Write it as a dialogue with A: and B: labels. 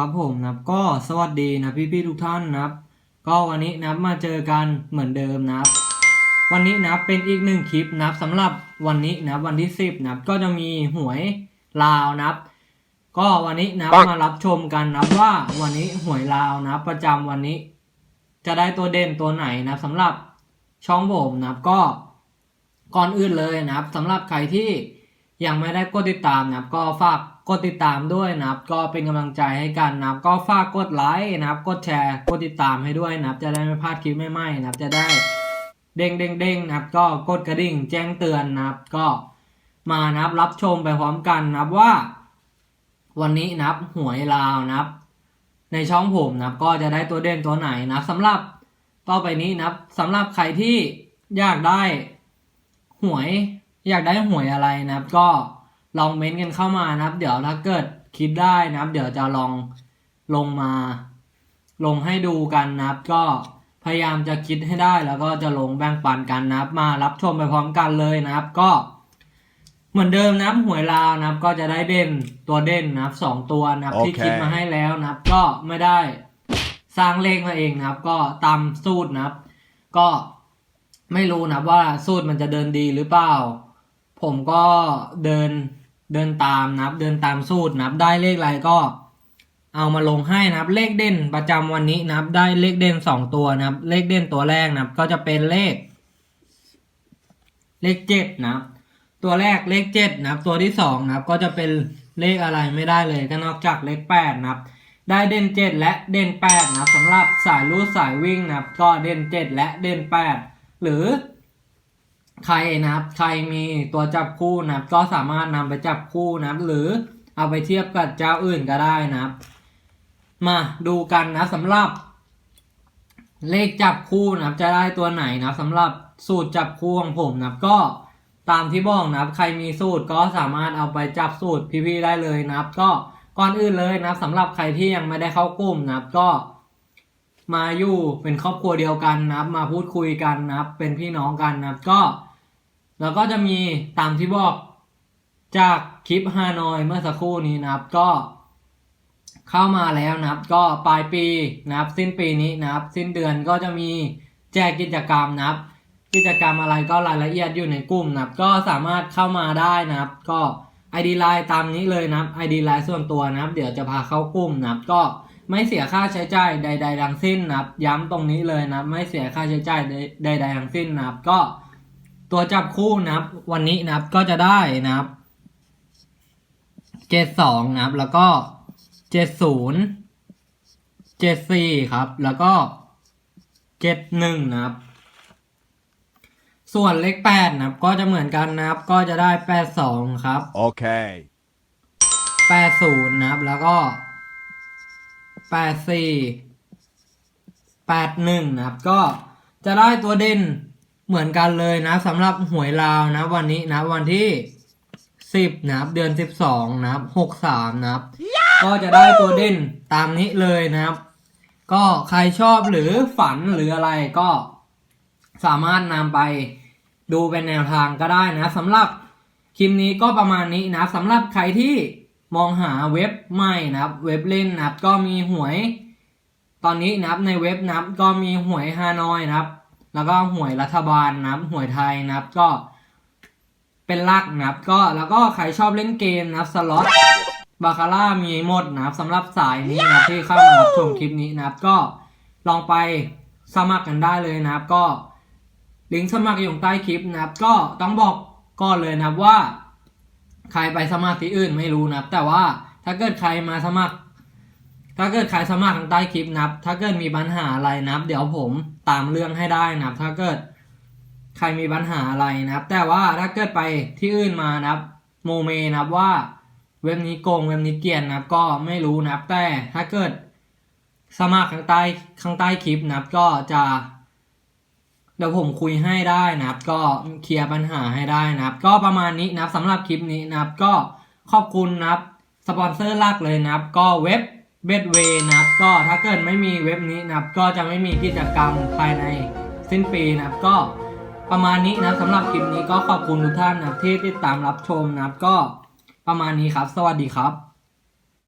A: ครับผมนะครับก็สวัสดีนะพี่ๆทุกท่านนะครับ ก็วันนี้นะครับมาเจอกันเหมือนเดิมนะครับ วันนี้นะครับเป็นอีกหนึ่งคลิปนะครับสำหรับวันนี้นะครับวันที่สิบนะครับก็จะมีหวยลาวนะครับ ก็วันนี้นะครับมารับชมกันนะครับว่าวันนี้หวยลาวนะครับ ประจำวันนี้ จะได้ตัวเด่นตัวไหนนะครับสำหรับช่องผมนะครับก็ก่อนอื่นเลยนะครับสำหรับใครที่ ยังไม่ได้กดติดตามนะครับ ก็ฝากกดติดตามด้วยนะครับ ก็เป็นกำลังใจให้กันนะครับ ก็ฝากกดไลค์นะครับ กดแชร์ กดติดตามให้ด้วยนะครับ จะได้ไม่พลาดคลิปใหม่ๆนะครับ จะได้เด้งเด้งเด้งนะครับ ก็กดกระดิ่งแจ้งเตือนนะครับ ก็มานะครับรับชมไปพร้อมกันนะครับว่า วันนี้นะครับหวยลาวนะครับ ในช่องผมนะครับ ก็จะได้ตัวเด่นตัวไหนนะครับสำหรับต่อไปนี้นะครับสำหรับใครที่อยากได้หวย อยากได้หวยอะไรนะครับ ก็ลองเม้นต์กันเข้ามานะครับ เดี๋ยวถ้าเกิดคิดได้นะครับ เดี๋ยวจะลองลงมา ลงให้ดูกันนะครับ ก็พยายามจะคิดให้ได้แล้วก็จะลงแบ่งปันกันนะครับ มารับชมไปพร้อมกันเลยนะครับ ก็เหมือนเดิมนะครับหวยลาวนะครับ ก็จะได้เด่นตัวเด่นนะครับสองตัวนะครับ ที่
B: โอเค
A: คิดมาให้แล้วนะครับ ก็ไม่ได้สร้างเลขมาเองนะครับ ก็ตามสูตรนะครับ ก็ไม่รู้นะครับว่าสูตรมันจะเดินดีหรือเปล่า ผมก็เดินเดินตามนะครับ เดินตามสูตรนะครับ ได้เลขอะไรก็เอามาลงให้นะครับ เลขเด่นประจำวันนี้นะครับ ได้เลขเด่นสองตัวนะครับ เลขเด่นตัวแรกนะครับ ก็จะเป็นเลข เลขเจ็ดนะครับ ตัวแรกเลขเจ็ดนะครับ ตัวที่สองนะครับ ก็จะเป็นเลขอะไรไม่ได้เลยก็นอกจากเลขแปดนะครับ ได้เด่นเจ็ดและเด่นแปดนะครับสำหรับสายรูดสายวิ่งนะครับ ก็เด่นเจ็ดและเด่นแปดหรือ ใครนะครับใครมีตัวจับคู่นะครับก็สามารถนำไปจับคู่นะครับหรือเอาไปเทียบกับเจ้าอื่นก็ได้นะครับ มาดูกันนะสำหรับ เลขจับคู่นะครับจะได้ตัวไหนนะครับสำหรับสูตรจับคู่ของผมนะครับก็ตามที่บอกนะครับใครมีสูตรก็สามารถเอาไปจับสูตรพี่ๆได้เลยนะครับ ก็ก่อนอื่นเลยนะครับสำหรับใครที่ยังไม่ได้เข้ากลุ่มนะครับก็มาอยู่เป็นครอบครัวเดียวกันนะครับ มาพูดคุยกันนะครับ เป็นพี่น้องกันนะครับก็ แล้วก็จะมีตามที่บอกจากคลิปฮานอยเมื่อสักครู่นี้นะครับก็เข้ามาแล้วนะครับ ก็ปลายปีนะครับ สิ้นปีนี้นะครับ สิ้นเดือนก็จะมีแจกกิจกรรมนะครับ กิจกรรมอะไรก็รายละเอียดอยู่ในกลุ่มนะครับ ก็สามารถเข้ามาได้นะครับ ก็ ID ไลน์ตามนี้เลยนะครับ ID ไลน์ส่วนตัวนะครับ เดี๋ยวจะพาเข้ากลุ่มนะครับ ก็ไม่เสียค่าใช้จ่ายใด ๆ ทั้งสิ้นนะครับ ย้ำตรงนี้เลยนะครับ ไม่เสียค่าใช้จ่ายใดๆทั้งสิ้นนะครับก็ ตัวจับคู่นะครับ วันนี้นะครับก็จะได้นะครับเจ็ดสองนะครับ แล้วก็เจ็ดศูนย์เจ็ดสี่ครับ แล้วก็เจ็ดหนึ่งนะครับ ส่วนเลขแปดนะครับ ก็จะเหมือนกันนะครับ ก็จะได้แปดสองครับ
B: Okay.
A: แปดศูนย์นะครับ แล้วก็แปดสี่แปดหนึ่งนะครับ ก็จะได้ตัวเด่น เหมือนกันเลยนะสำหรับหวยลาวนะวันนี้นะวันที่สิบนะครับเดือนสิบสองนะครับหกสามนะครับ ก็จะได้ตัวเด่นตามนี้เลยนะครับ ก็ใครชอบหรือฝันหรืออะไรก็สามารถนำไปดูเป็นแนวทางก็ได้นะสำหรับคลิปนี้ก็ประมาณนี้นะสำหรับใครที่มองหาเว็บใหม่นะครับ เว็บเล่นนะครับ ก็มีหวย ตอนนี้นะครับในเว็บนะครับก็มีหวยฮานอยนะครับ แล้วก็หวยรัฐบาลนะครับหวยไทยนะครับก็ เป็นลักนะครับก็แล้วก็ใครชอบเล่นเกมนะครับสล็อตบาคาร่ามีหมดนะครับสำหรับสายนี้นะครับที่เข้ามารับชมคลิปนี้นะครับก็ลองไปสมัครกันได้เลยนะครับ ก็ลิงก์สมัครอยู่ใต้คลิปนะครับ ก็ต้องบอกก่อนเลยนะครับว่า ใครไปสมัครที่อื่นไม่รู้นะครับ แต่ว่าถ้าเกิดใครมาสมัคร ถ้าเกิดใครสมัครทางใต้คลิปนะครับ ถ้าเกิดมีปัญหาอะไรนะครับ เดี๋ยวผมตามเรื่องให้ได้นะครับ ถ้าเกิดใครมีปัญหาอะไรนะครับ แต่ว่าถ้าเกิดไปที่อื่นมานะครับ โมเมนะครับว่าเว็บนี้โกงเว็บนี้เกลียนนะครับ ก็ไม่รู้นะครับ แต่ถ้าเกิดสมัครข้างใต้ข้างใต้คลิปนะครับ ก็จะเดี๋ยวผมคุยให้ได้นะครับ ก็เคลียร์ปัญหาให้ได้นะครับ ก็ประมาณนี้นะครับสำหรับคลิปนี้นะครับ ก็ขอบคุณนะครับสปอนเซอร์หลักเลยนะครับ ก็เว็บ เบดเวนะครับก็ถ้าเกิดไม่มีเว็บนี้นะครับ ก็จะไม่มีกิจกรรมภายในสิ้นปีนะครับ ก็ประมาณนี้นะสำหรับคลิปนี้ก็ขอบคุณทุกท่านนะที่ติดตามรับชมนะครับ ก็ประมาณนี้ครับ สวัสดีครับ